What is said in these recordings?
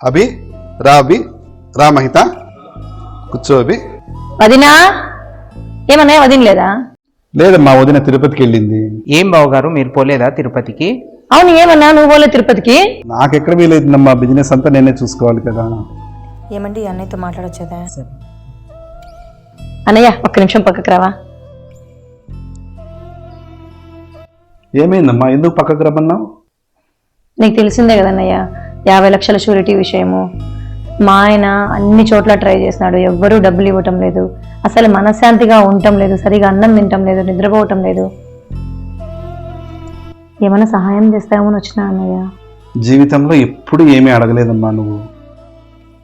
అభి రా అభి రా మహిత కూర్చో అభి. వదినా? ఏమన్నా వదిన లేదా? లేదమ్మా వదిన తిరుపతికి వెళ్ళింది. ఏం బావగారు మీరు పోలేదా తిరుపతికి? అవును ఏమన్నా? నువ్వు పోలే తిరుపతికి? నాకెక్కడ వీలైతుందమ్మా బిజినెస్ అంతా నేనే చూసుకోవాలి కదా. ఏమండి అన్నయ్యతో మాట్లాడొచ్చదా? అన్నయ్య ఒక్క నిమిషం పక్కకు రావా? ఏమైందమ్మా ఎందుకు పక్కకు రమ్మన్నావు? నీకు తెలిసిందే కదన్నయ్య యాభై లక్షల షూరిటీ విషయము. మా ఆయన అన్ని చోట్ల ట్రై చేసినాడు. ఎవ్వరూ డబ్బులు ఇవ్వటం లేదు. అసలు మనశ్శాంతిగా ఉండటం లేదు. సరిగా అన్నం తినటం లేదు. నిద్రపోవటం లేదు. ఏమైనా సహాయం చేస్తామని వచ్చినా అన్నయ్య? జీవితంలో ఎప్పుడు ఏమీ అడగలేదమ్మా నువ్వు.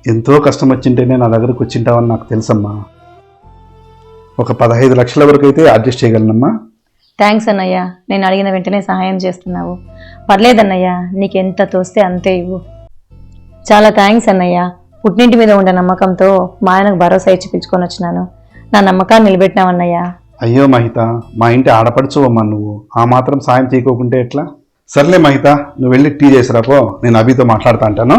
ఎంతో కష్టం వచ్చింటేనే నా దగ్గరకు వచ్చింటావని నాకు తెలుసమ్మా. ఒక పదహైదు లక్షల వరకు అయితే అడ్జస్ట్ చేయగలనమ్మా. థ్యాంక్స్ అన్నయ్య నేను అడిగిన వెంటనే సహాయం చేస్తున్నావు. పర్లేదన్నయ్య నీకు ఎంత తోస్తే అంతే ఇవ్వు. చాలా థ్యాంక్స్ అన్నయ్య. పుట్టింటి మీద ఉండే నమ్మకంతో మా ఆయనకు భరోసా ఇచ్చి పిలుచుకొని వచ్చినాను. నా నమ్మకాన్ని నిలబెట్టినావన్నయ్య అయ్యో మహిత మా ఇంటి ఆడపడుచువమ్మా నువ్వు. ఆ మాత్రం సాయం చేయకోకుంటే ఎట్లా? సర్లే మహిత నువ్వు వెళ్ళి టీ చేసిరాపో నేను అభితో మాట్లాడుతా అంటాను.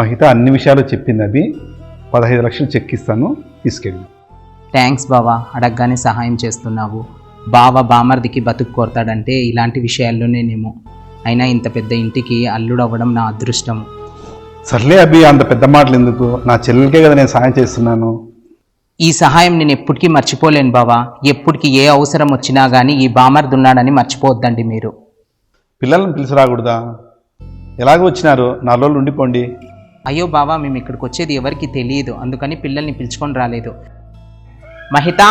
మహిత అన్ని విషయాలు చెప్పింది అభి. పదహైదు లక్షలు చెక్ ఇస్తాను తీసుకెళ్ళి థ్యాంక్స్ బావా అడగగానే సహాయం చేస్తున్నావు. బావ బామర్దికి బతుకు కోరతాడంటే ఇలాంటి విషయాల్లోనేనేమో అయినా ఇంత పెద్ద ఇంటికి అల్లుడు అవ్వడం నా అదృష్టం. సర్లే అభి అంత పెద్ద మాటలు ఎందుకు నా చెల్లెలకే కదా నేను సాయం చేస్తున్నాను. ఈ సహాయం నేను ఎప్పటికీ మర్చిపోలేను బావా. ఎప్పటికీ ఏ అవసరం వచ్చినా కానీ ఈ బామర్ది ఉన్నాడని మర్చిపోవద్దండి మీరు. పిల్లల్ని పిలిచి రాకూడదా? ఎలాగో వచ్చినారు? నా రోజులు ఉండిపోండి. అయ్యో బావా మేము ఇక్కడికి వచ్చేది ఎవరికి తెలియదు. అందుకని పిల్లల్ని పిలుచుకొని రాలేదు. మహిత?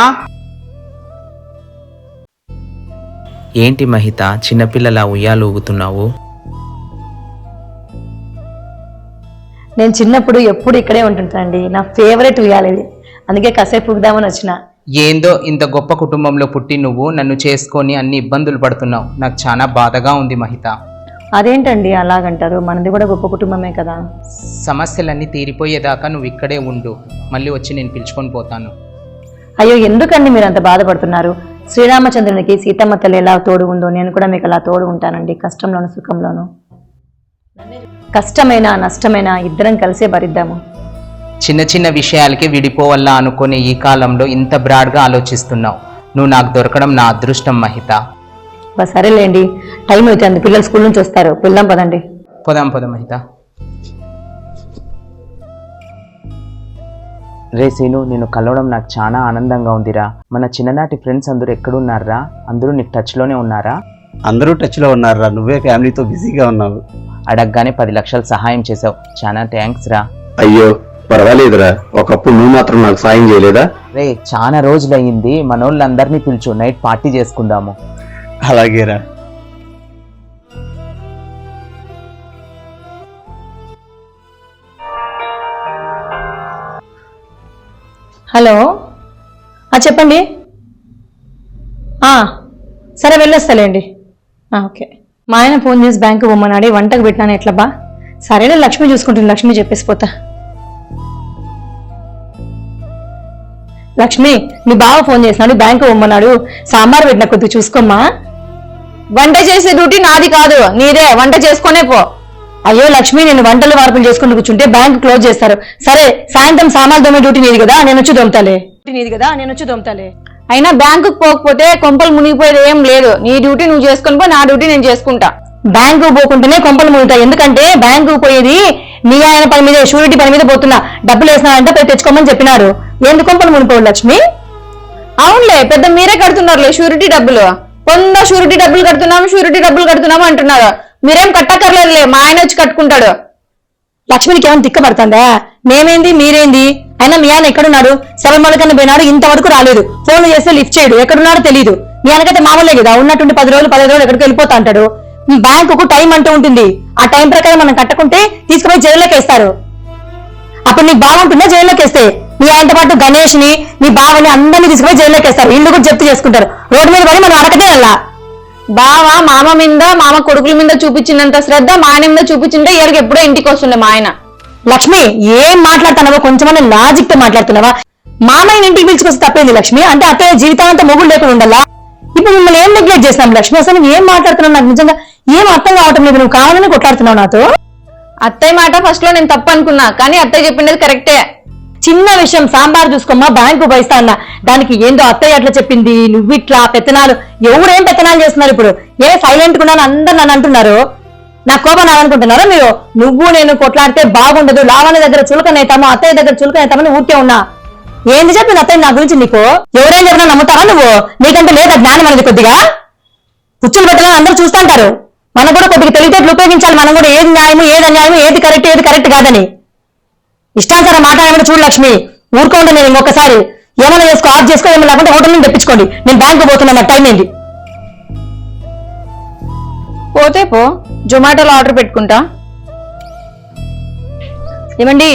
ఏంటి మహిత చిన్నపిల్లల ఉయ్యాలు ఊగుతున్నావు? నేను చిన్నప్పుడు ఎప్పుడు ఇక్కడే ఉంటుంటానండి. నా ఫేవరెట్ ఉయ్యాలిది అందుకే కాసేపు ఊగుదామని వచ్చిన. ఏందో ఇంత గొప్ప కుటుంబంలో పుట్టి నువ్వు నన్ను చేసుకొని అన్ని ఇబ్బందులు పడుతున్నావు. నాకు చాలా బాధగా ఉంది మహిత. అదేంటండి అలాగంటారు? మనది కూడా గొప్ప కుటుంబమే కదా. సమస్యలన్నీ తీరిపోయేదాకా నువ్వు ఇక్కడే ఉండు. మళ్ళీ వచ్చి నేను పిలుచుకొని పోతాను. అయ్యో ఎందుకండి మీరు అంత బాధపడుతున్నారు? శ్రీరామచంద్రునికి సీతమ్మ తల్లి ఎలా తోడు ఉందో నేను కూడా మీకు అలా తోడు ఉంటానండి కష్టంలోను సుఖంలోను. కష్టమైన నష్టమైన ఇద్దరం కలిసే భరిద్దాము. చిన్న చిన్న విషయాలకే విడిపోవల్లా అనుకునే ఈ కాలంలో ఇంత బ్రాడ్గా ఆలోచిస్తున్నావు. నువ్వు నాకు దొరకడం నా అదృష్టం మహిత. సరేలేండి. టైం అవుతుంది పిల్లలు స్కూల్ నుంచి వస్తారు. పిల్లం పదండి. పోదాం పోదాం మహిత. రే సీను నేను కలవడం నాకు చాలా ఆనందంగా ఉందిరా. మన చిన్ననాటి ఫ్రెండ్స్ అందరూ ఎక్కడున్నారా? అందరూ నీకు టచ్లోనే ఉన్నారా? అందరూ టచ్లో ఉన్నారురా నువ్వే ఫ్యామిలీతో బిజీగా ఉన్నావు. అడగగానే పది లక్షలు సహాయం చేసావు చాలా థ్యాంక్స్ రా. అయ్యో పర్వాలేదురా. ఒకప్పుడు నువ్వు మాత్రం నాకు సాయం చేయలేదా? రే చాలా రోజులయ్యింది. మనోళ్ళందరినీ పిలుచు. నైట్ పార్టీ చేసుకుందాము. అలాగేరా. హలో? ఆ, చెప్పండి. ఆ, సరే వెళ్ళొస్తాలేండి. ఓకే. మా ఆయన ఫోన్ చేసి బ్యాంకు పొమ్మన్నాడు వంటకు పెట్టినాను ఎట్లా బా లక్ష్మి చూసుకుంటుంది. లక్ష్మి చెప్పేసి పోతా. లక్ష్మి మీ బావ ఫోన్ చేసినాడు బ్యాంకు పొమ్మన్నాడు సాంబార్ పెట్టిన కొద్దిగా చూసుకోమ్మా. వంట చేసే డ్యూటీ నాది కాదు నీదే. వంట చేసుకునే పో. అయ్యో లక్ష్మి నేను వంటలు వార్పులు చేసుకుని కూర్చుంటే బ్యాంక్ క్లోజ్ చేస్తారు. సరే సాయంత్రం సామాన్లు దొమ్మే డ్యూటీ నీది కదా నేను వచ్చి దొమ్ముతాలే డ్యూటీ నీది కదా నేను వచ్చి దొమ్ముతాలే అయినా బ్యాంకుకు పోకపోతే కొంపలు మునిగిపోయేది ఏం లేదు. నీ డ్యూటీ నువ్వు చేసుకుని పో నా డ్యూటీ నేను చేసుకుంటా. బ్యాంకు పోకుంటేనే కొంపలు మునుగుతాయి. ఎందుకంటే బ్యాంకు పోయేది మీ ఆయన పని మీద షూరిటీ పని మీద పోతున్నా. డబ్బులు వేసినారంటే పోయి తెచ్చుకోమని చెప్పినారు. ఎందుకు కొంపలు మునిపోవు లక్ష్మి? అవునులే పెద్ద మీరే కడుతున్నారులే షూరిటీ డబ్బులు. పొంద షూరిటీ డబ్బులు కడుతున్నాము షూరిటీ డబ్బులు కడుతున్నాము అంటున్నారు. మీరేం కట్టక్కర్లేదులే మా ఆయన వచ్చి కట్టుకుంటాడు. లక్ష్మికి ఏమైనా తిక్కపడుతుందా మేమేంది మీరేంది? అయినా మీ ఆయన ఎక్కడున్నాడు? శబరిమలకన్నా పోయినాడు ఇంతవరకు రాలేదు. ఫోన్ చేస్తే లిఫ్ట్ చేయడు. ఎక్కడున్నాడో తెలియదు మీ ఆయనకైతే మామూలే కదా. ఉన్నటువంటి పది రోజులు పదిహేను రోజులు ఎక్కడికి వెళ్ళిపోతా అంటాడు. బ్యాంకుకు టైం అంటూ ఉంటుంది. ఆ టైం ప్రకారం మనం కట్టకుంటే తీసుకుపోయి జైల్లోకి వేస్తారు. అప్పుడు నీకు బాగుంటుందా జైల్లోకి వేస్తే? మీ ఆయనతో పాటు గణేష్ని మీ బావని అందరినీ తీసుకుపోయి జైల్లోకి వేస్తారు ఇల్లు కూడా జప్తు చేసుకుంటారు. రోడ్డు మీద పడి మనం అడగదే అలా. బావ మామ మీద మామ కొడుకుల మీద చూపించినంత శ్రద్ధ మా ఆయన మీద చూపించింటే ఇయర్కి ఎప్పుడో ఇంటికి వస్తుండే మా ఆయన. లక్ష్మి ఏం మాట్లాడుతున్నావా కొంచెమన్నా లాజిక్తో మాట్లాడుతున్నావా? మామయ్య ఇంటికి పిలుచుకొస్తే తప్పేది లక్ష్మి? అంటే అత్తయ్య జీవితాంతం మొగుడు లేకుండా ఉండాలా? ఇప్పుడు మిమ్మల్ని ఏం నెగ్లెక్ట్ చేస్తాం లక్ష్మి? అసలు నువ్వు ఏం మాట్లాడుతున్నావు నాకు నిజంగా? ఏం అర్థం కావటం లేదు. నువ్వు కావాలని కొట్లాడుతున్నావు నాతో? అత్తయ్య మాట ఫస్ట్లో నేను తప్పు అనుకున్నా కానీ అత్తయ్య చెప్పిండేది కరెక్టే చిన్న విషయం సాంబార్ చూసుకోమ్మా బ్యాంకు పోయిస్తా అన్న. దానికి ఏందో అత్తయ్య అట్లా చెప్పింది. నువ్వు ఇట్లా పెత్తనాలు. ఎవరేం పెత్తనాలు చేస్తున్నారు ఇప్పుడు? ఏ సైలెంట్గా ఉన్నాను అందరు నన్ను అంటున్నారు. నా కోపం అనుకుంటున్నారా మీరు? నువ్వు నేను కొట్లాడితే బాగుండదు. లావణ్య దగ్గర చులకనైతాము అత్తయ్య దగ్గర చులకనైతామని ఊరికే ఉన్నా. ఏంది చెప్పింది అత్తయ్య నా గురించి నీకు? ఎవరేం చెప్పినా నమ్ముతావా నువ్వు? నీకంటే లేదా జ్ఞానం అనేది కొద్దిగా? కుచ్చులు పెట్టాలని అందరూ చూస్తుంటారు మనం కూడా కొద్దిగా తెలివితేటలు ఉపయోగించాలి. మనం కూడా ఏది న్యాయము ఏది అన్యాయము ఏది కరెక్ట్ ఏది కరెక్ట్ కాదని. ఇష్టానుసారం మాట్లాడమని చూడు లక్ష్మి ఊరుకోండి నేను ఇంకొకసారి. ఏమైనా చేసుకో ఆఫ్ చేసుకో ఏమైనా లేకుంటే హోటల్ నుంచి తెప్పించుకోండి. నేను బ్యాంకు పోతున్నా నాకు టైం ఏంటి పోతే పో జొమాటోలో ఆర్డర్ పెట్టుకుంటా. ఏమండి?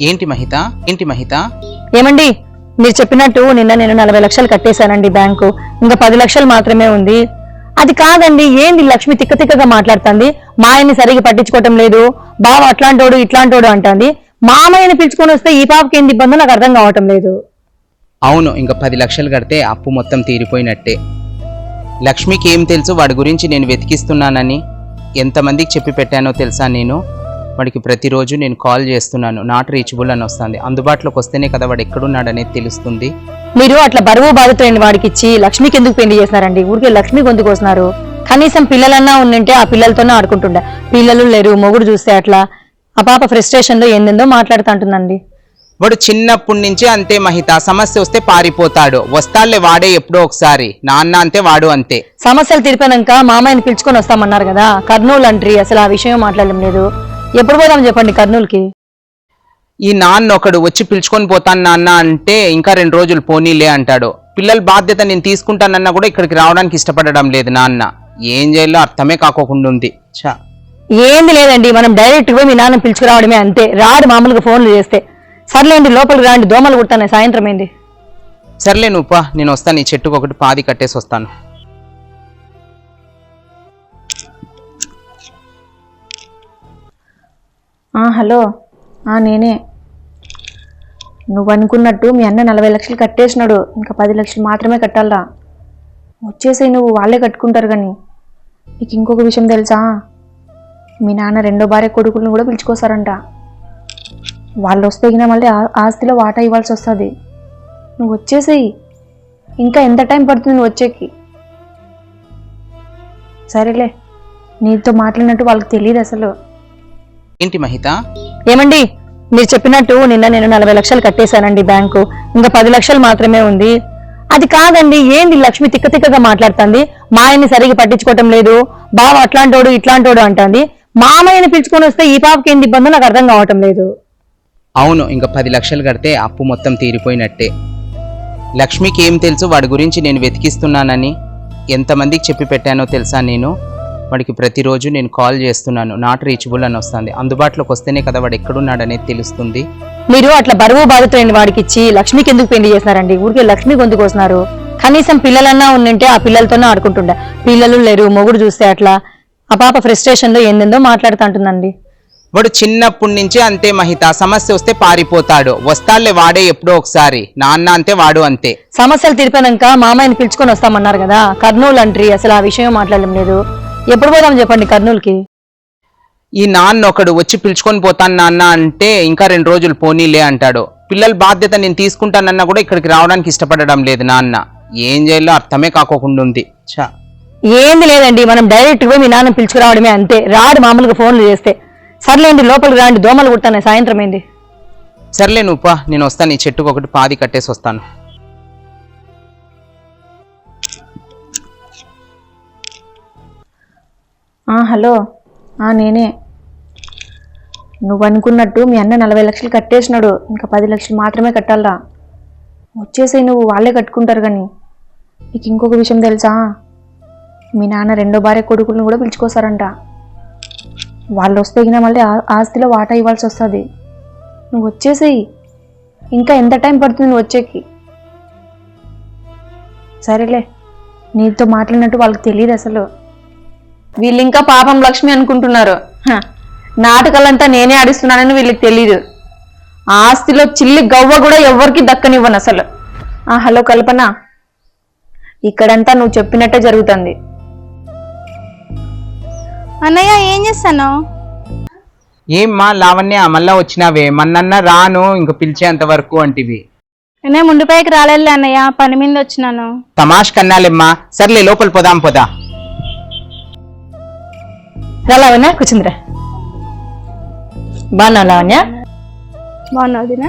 ఏంటి మహిత? ఏంటి మహిత? ఏమండి? మీరు చెప్పినట్టు నిన్న నేను నలభై లక్షలు కట్టేశానండి బ్యాంకు. ఇంకా పది లక్షలు మాత్రమే ఉంది. అది కాదండి ఏంది లక్ష్మి తిక్క తిక్కగా మాట్లాడుతుంది? మా ఆయన్ని సరిగా పట్టించుకోవటం లేదు. బావ అట్లాంటోడు ఇట్లాంటోడు అంటుంది. మామయ్యని పిలుచుకొని వస్తే ఈ పాపకి ఏంది ఇబ్బందో నాకు అర్థం కావటం లేదు. అవును ఇంకా పది లక్షలు కడితే అప్పు మొత్తం తీరిపోయినట్టే. లక్ష్మికి ఏం తెలుసు? వాడి గురించి నేను వెతికిస్తున్నానని. ఎంతమందికి చెప్పి పెట్టానో తెలుసా నేను? వాడికి ప్రతిరోజు నేను కాల్ చేస్తున్నాను. నాట్ రీచబుల్ అని వస్తుంది. అందుబాటులోకి వస్తేనే కదా వాడు ఎక్కడున్నాడనేది తెలుస్తుంది. మీరు అట్లా బరువు బాధితులైన వాడికి ఇచ్చి లక్ష్మికి ఎందుకు పెళ్ళి చేస్తున్నారండి? ఊరికే లక్ష్మి గొంతుకు వస్తున్నారు కనీసం పిల్లలన్నా ఉండింటే ఆ పిల్లలతోనే ఆడుకుంటుండే. పిల్లలు లేరు మొగుడు చూస్తే అట్లా. ఆ పాప ఫ్రస్ట్రేషన్లో ఏందేందో మాట్లాడుతుంటుందండి వాడు చిన్నప్పటి నుంచి అంతే మహిత. సమస్య వస్తే పారిపోతాడు. వస్తాడులే వాడే ఎప్పుడో ఒకసారి. నాన్న అంతే వాడు అంతే. సమస్యలు తీరిపోయినాక మామయ్యని పిలుచుకొని వస్తామన్నారు కదా. కర్నూలు అంట్రీ అసలు ఆ విషయం మాట్లాడడం లేదు. ఎప్పుడు పోదాం చెప్పండి కర్నూలుకి? ఈ నాన్న ఒకడు వచ్చి పిలుచుకొని పోతాను నాన్న అంటే ఇంకా రెండు రోజులు పోనీలే అంటాడు. పిల్లల బాధ్యత నేను తీసుకుంటానన్నా కూడా ఇక్కడికి రావడానికి ఇష్టపడడం లేదు నాన్న. ఏం చేయాలో అర్థమే కాకోకుండా ఉంది. చా ఏంది లేదండి మనం డైరెక్ట్ పోయి మీ నాన్న పిలుచుకురావడమే అంతే. రాడు మామూలుగా ఫోన్లు చేస్తే. సర్లేండి లోపలికి రాండి దోమలు కుడతానే సాయంత్రం ఏంది సర్లే నువ్వు పా నేను వస్తాను ఈ చెట్టుకు ఒకటి పాది కట్టేసి వస్తాను. హలో. ఆ నేనే. నువ్వు అనుకున్నట్టు మీ అన్న నలభై లక్షలు కట్టేసినాడు. ఇంకా పది లక్షలు మాత్రమే కట్టాలరా. వచ్చేసాయి నువ్వు వాళ్ళే కట్టుకుంటారు కానీ నీకు ఇంకొక విషయం తెలుసా? మీ నాన్న రెండో భార్య కొడుకులను కూడా పిలుచుకొస్తారంట. వాళ్ళు వస్తే మళ్ళీ ఆస్తిలో వాటా ఇవ్వాల్సి వస్తుంది. నువ్వు వచ్చేసేయి. ఇంకా ఎంత టైం పడుతుంది నువ్వు వచ్చేకి? సరేలే. నీతో మాట్లాడినట్టు వాళ్ళకి తెలియదు అసలు. ఏంటి మహిత? ఏమండి మీరు చెప్పినట్టు నిన్న నేను నలభై లక్షలు కట్టేశానండి బ్యాంకు. ఇంకా పది లక్షలు మాత్రమే ఉంది. అది కాదండి ఏంది లక్ష్మి తిక్క తిక్కగా మాట్లాడుతుంది? మా ఆయన్ని సరిగా పట్టించుకోవటం లేదు. బావ అట్లాంటోడు ఇట్లాంటోడు అంటుంది. మామయ్యని పిలుచుకొని వస్తే ఈ పాపకి ఏంది ఇబ్బందో నాకు అర్థం కావటం లేదు. అవును ఇంకా పది లక్షలు కడితే అప్పు మొత్తం తీరిపోయినట్టే. లక్ష్మికి ఏం తెలుసు? వాడి గురించి నేను వెతికిస్తున్నానని. ఎంతమందికి చెప్పి పెట్టానో తెలుసా నేను? వాడికి ప్రతిరోజు నేను కాల్ చేస్తున్నాను. నాట్ రీచబుల్ అని వస్తుంది. అందుబాటులోకి వస్తేనే కదా వాడు ఎక్కడున్నాడనేది తెలుస్తుంది. మీరు అట్లా బరువు బాధితులైన వాడికి ఇచ్చి లక్ష్మికి ఎందుకు పెళ్ళి చేస్తున్నారండి? ఊరికే లక్ష్మి గొంతుకు వస్తున్నారు కనీసం పిల్లలన్నా ఉండింటే ఆ పిల్లలతోనే ఆడుకుంటుండే. పిల్లలు లేరు మొగుడు చూస్తే అట్లా. ఆ పాప ఫ్రస్ట్రేషన్లో ఏందేందో మాట్లాడుతుంటుందండి వాడు చిన్నప్పటి నుంచి అంతే మహిత. సమస్య వస్తే పారిపోతాడు. వస్తాడులే వాడే ఎప్పుడో ఒకసారి. నాన్న అంతే వాడు అంతే. సమస్యలు తీరిపోయినాక మామయ్యని పిలుచుకొని వస్తామన్నారు కదా. కర్నూలు అంట్రీ. అసలు ఆ విషయం మాట్లాడడం లేదు. ఎప్పుడు పోదాం చెప్పండి కర్నూలుకి? ఈ నాన్న ఒకడు వచ్చి పిలుచుకొని పోతాను నాన్న అంటే ఇంకా రెండు రోజులు పోనీలే అంటాడు. పిల్లల బాధ్యత నేను తీసుకుంటానన్నా కూడా ఇక్కడికి రావడానికి ఇష్టపడడం లేదు నాన్న. ఏం చేయాలో అర్థమే కాకోకుండా ఉంది. చా ఏంది లేదండి మనం డైరెక్ట్ పోయి మీ నాన్న పిలుచుకురావడమే అంతే. రాడు మామూలుగా ఫోన్లు చేస్తే. సర్లేండి లోపలికి రాండి దోమలు కుడతానే సాయంత్రం ఏంది? సర్లే నువ్వు పా నేను వస్తాను ఈ చెట్టుకు ఒకటి పాది కట్టేసి వస్తాను. హలో. ఆ నేనే. నువ్వు అనుకున్నట్టు మీ అన్న నలభై లక్షలు కట్టేసినాడు. ఇంకా పది లక్షలు మాత్రమే కట్టాలరా. వచ్చేసాయి నువ్వు వాళ్ళే కట్టుకుంటారు కానీ నీకు ఇంకొక విషయం తెలుసా? మీ నాన్న రెండో భార్య కొడుకులను కూడా పిలుచుకొస్తారంట. వాళ్ళు వస్తే గిన మళ్ళీ ఆస్తిలో వాటా ఇవ్వాల్సి వస్తుంది. నువ్వు వచ్చేసేయి. ఇంకా ఎంత టైం పడుతుంది నువ్వు వచ్చేకి? సరేలే. నీతో మాట్లాడినట్టు వాళ్ళకి తెలియదు అసలు. వీళ్ళు ఇంకా పాపం లక్ష్మి అనుకుంటున్నారు. హ, నాటకాలంతా నేనే ఆడిస్తున్నానని వీళ్ళకి తెలీదు. ఆస్తిలో చిల్లి గవ్వ కూడా ఎవరికి దక్కనివ్వను అసలు. ఆ హలో కల్పన. ఇక్కడంతా నువ్వు చెప్పినట్టే జరుగుతుంది. అన్నయ్య ఏం చేస్తాను ఏమ్మా లావణ్య మళ్ళా వచ్చినావే. మన్నన్నా రాను ఇంక పిలిచేంత వరకు అంటివి. నేనే ముందుపైకి రాలేదు అన్నయ్య. పని మీద వచ్చినాను. తమాష్ కన్నాలేమ్మా. సర్లే లోపల పోదాం పోదా. రా లావణ్య కూర్చుందిరా బాగున్నా లావణ్య బాగున్నావు దినా?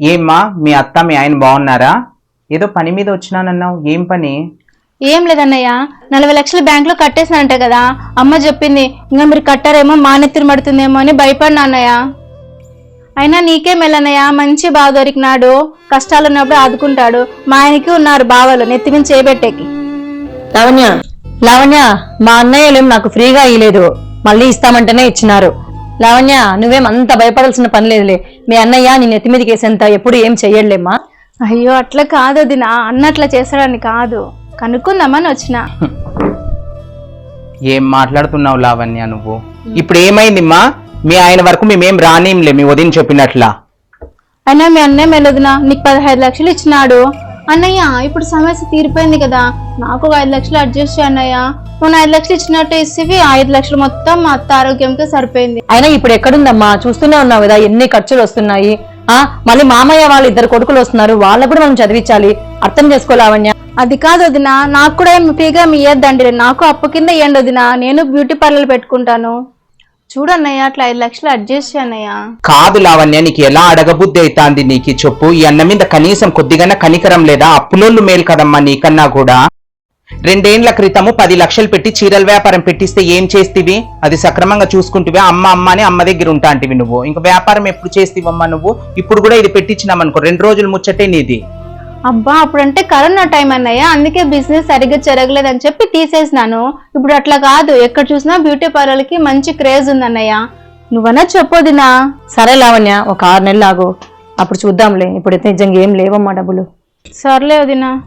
ఏమ్మా మీ అత్త మీ ఆయన బాగున్నారా? ఏదో పని మీద వచ్చినానన్నావు ఏం పని? ఏం లేదన్నయ్య నలభై లక్షలు బ్యాంక్లో కట్టేసినంట కదా అమ్మ చెప్పింది ఇంకా మీరు కట్టారేమో మానెత్తిరి పడుతుందేమో అని భయపడినా అన్నయ్య. అయినా నీకే మెల్లన్నయ్య మంచి బావ దొరికినాడు కష్టాలు ఉన్నప్పుడు ఆదుకుంటాడు మా ఆయనకి ఉన్నారు బావలు నెత్తి మీద చేయబెట్టేకి లావణ్య లావణ్య మా అన్నయ్యలేం నాకు ఫ్రీగా ఇయ్యలేదు. మళ్ళీ ఇస్తామంటేనే ఇచ్చినారు. లావణ్య నువ్వేం అంత భయపడాల్సిన పని లేదులే. మీ అన్నయ్య నీ నెత్తి మీదకి వేసేంత ఎప్పుడు ఏం చెయ్యడులేమ్మా అయ్యో అట్లా కాదు దినా. అన్నట్లా చేస్తాడని కాదు. కనుక్కుందామని వచ్చిన. ఏం మాట్లాడుతున్నావు లావణ్య నువ్వు? ఇప్పుడు ఏమైందిమ్మా? మీ ఆయన వరకు మేమేం రానింలే మీ వదిన చెప్పినట్లా. అయినా మీ అన్నయ్య మెల్లదునా నీకు పదహైదు లక్షలు ఇచ్చినాడు. అన్నయ్య ఇప్పుడు సమస్య తీరిపోయింది కదా. నాకు ఒక ఐదు లక్షలు అడ్జస్ట్ చేయ అన్నయ్య. మొన్న ఐదు లక్షలు ఇచ్చినట్టు ఇస్తే ఐదు లక్షలు మొత్తం మా అత్త ఆరోగ్యంకి సరిపోయింది. అయినా ఇప్పుడు ఎక్కడుందమ్మా? చూస్తూనే ఉన్నావు కదా ఎన్ని ఖర్చులు వస్తున్నాయి. ఆ? మళ్ళీ మామయ్య వాళ్ళు ఇద్దరు కొడుకులు వస్తున్నారు. వాళ్ళకు కూడా మనం చదివించాలి. అర్థం చేసుకో లావణ్య. అది కాదు వదినా నాకు కూడా ఏం ఫ్రీగా మీ ఇయ్యద్దండి నాకు అప్పు కింద ఇవ్వండి వదినా. నేను బ్యూటీ పార్లర్ పెట్టుకుంటాను. చూడన్నయ్య అట్లా ఐదు లక్షలు అడ్జస్ట్ అన్నయ్య కాదు లావణ్య నీకు ఎలా అడగబుద్ధి అవుతాంది నీకు చెప్పు? ఈ అన్న మీద కనీసం కొద్దిగానే కనికరం లేదా? అప్పులోళ్ళు మేలు కదమ్మా నీకన్నా కూడా. రెండేండ్ల క్రితము పది లక్షలు పెట్టి చీరల వ్యాపారం పెట్టిస్తే ఏం చేస్తివి? అది సక్రమంగా చూసుకుంటువే? అమ్మ అమ్మ అని అమ్మ దగ్గర ఉంటాంటివి నువ్వు. ఇంకా వ్యాపారం ఎప్పుడు చేస్తివమ్మా నువ్వు? ఇప్పుడు కూడా ఇది పెట్టించినామనుకో రెండు రోజులు ముచ్చటే నీది. అబ్బా అప్పుడంటే కరోనా టైం అన్నయ్య. అందుకే బిజినెస్ సరిగ్గా జరగలేదని చెప్పి తీసేసినాను. ఇప్పుడు అట్లా కాదు. ఎక్కడ చూసినా బ్యూటీ పార్లర్కి మంచి క్రేజ్ ఉంది అన్నయ్య. నువ్వన్నా చెప్పొదినా సరే లావణ్య ఒక ఆరు నెలలు ఆగు. అప్పుడు చూద్దాంలే. ఇప్పుడైతే నిజంగా ఏం లేవమ్మా డబ్బులు. సర్లే వదినా.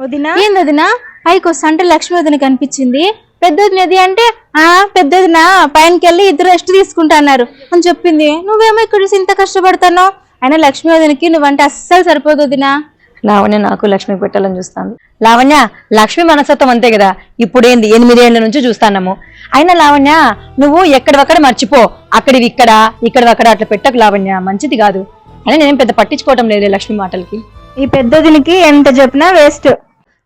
వదినా? ఏంది వదినా? పైకి వస్తా అంటే లక్ష్మి వదిన కనిపించింది పెద్ద వదిన అది అంటే ఆ పెద్ద వదిన పైనకి వెళ్ళి ఇద్దరు రెస్ట్ తీసుకుంటా అన్నారు. అని చెప్పింది. నువ్వేమో ఇక్కడ చూసి ఇంత కష్టపడతాను అయినా లక్ష్మి వదినకి నువ్వంటే అస్సలు సరిపోదు వదినా. లావణ్య నాకు లక్ష్మి పెట్టాలని చూస్తాను లావణ్య లక్ష్మి మనస్తత్వం అంతే కదా? ఇప్పుడేంది? ఎనిమిదేళ్ళ నుంచి చూస్తాన్నాము. అయినా లావణ్య నువ్వు ఎక్కడవక్కడ మర్చిపో. అక్కడివి ఇక్కడ ఇక్కడవి అక్కడ అట్లా పెట్టకు లావణ్య. మంచిది కాదు. అయినా నేను పెద్ద పట్టించుకోవటం లేదు లక్ష్మి మాటలకి. ఈ పెద్దదినికి ఎంత చెప్పినా వేస్ట్.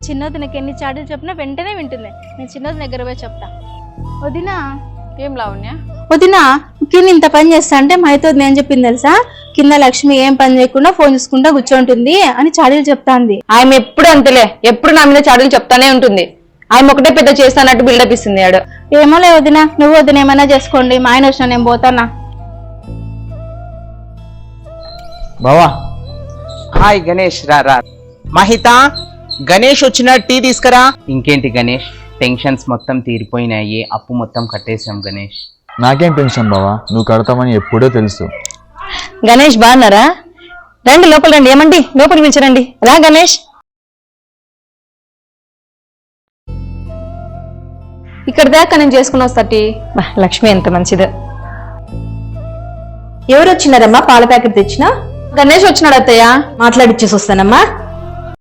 చిన్నదినకి ఎన్ని చాటులు చెప్పినా వెంటనే వింటుంది. నేను చిన్నది దగ్గర పోయి చెప్తా. వదినా ఏం లావణ్య? వదినా కింద ఇంత పని చేస్తా అంటే మైతో నేను చెప్పింది తెలుసా? కింద లక్ష్మి ఏం పని చేయకుండా ఫోన్ చూసుకుంటా కూర్చోంటుంది అని చాడీలు చెప్తాంది. ఆమె ఎప్పుడు అంతలే. ఎప్పుడు నా మీద చాడులు చెప్తానే ఉంటుంది. ఆమె ఒకటే పెద్ద చేస్తానట్టు బిల్డప్ ఇస్తుంది ఆడు. ఏమో లే వదినా నువ్వు వదిన ఏమైనా చేసుకోండి. మా ఆయన వచ్చినా నేను పోతానా? బావా. హాయ్ గణేష్ రా రా. మహిత గణేష్ వచ్చిన టీ తీసుకురా? ఇంకేంటి గణేష్? టెన్షన్స్ మొత్తం తీరిపోయినాయి అప్పు మొత్తం కట్టేశాం గణేష్. నాకేం టెన్షన్ బావా? నువ్వు కడతామని ఎప్పుడో తెలుసు. గణేష్ బాగున్నారా? రండి లోపల రండి. ఏమండి? లోపల పిలిచారండి. రా గణేష్. ఇక్కడ దాకా నేను చేసుకుని వస్తా టీ. బా, లక్ష్మి ఎంత మంచిదో. ఎవరు వచ్చినారమ్మా? పాల ప్యాకెట్ తెచ్చినా? గణేష్ వచ్చినాడు అత్తయ్య. మాట్లాడిచ్చేసి వస్తానమ్మా.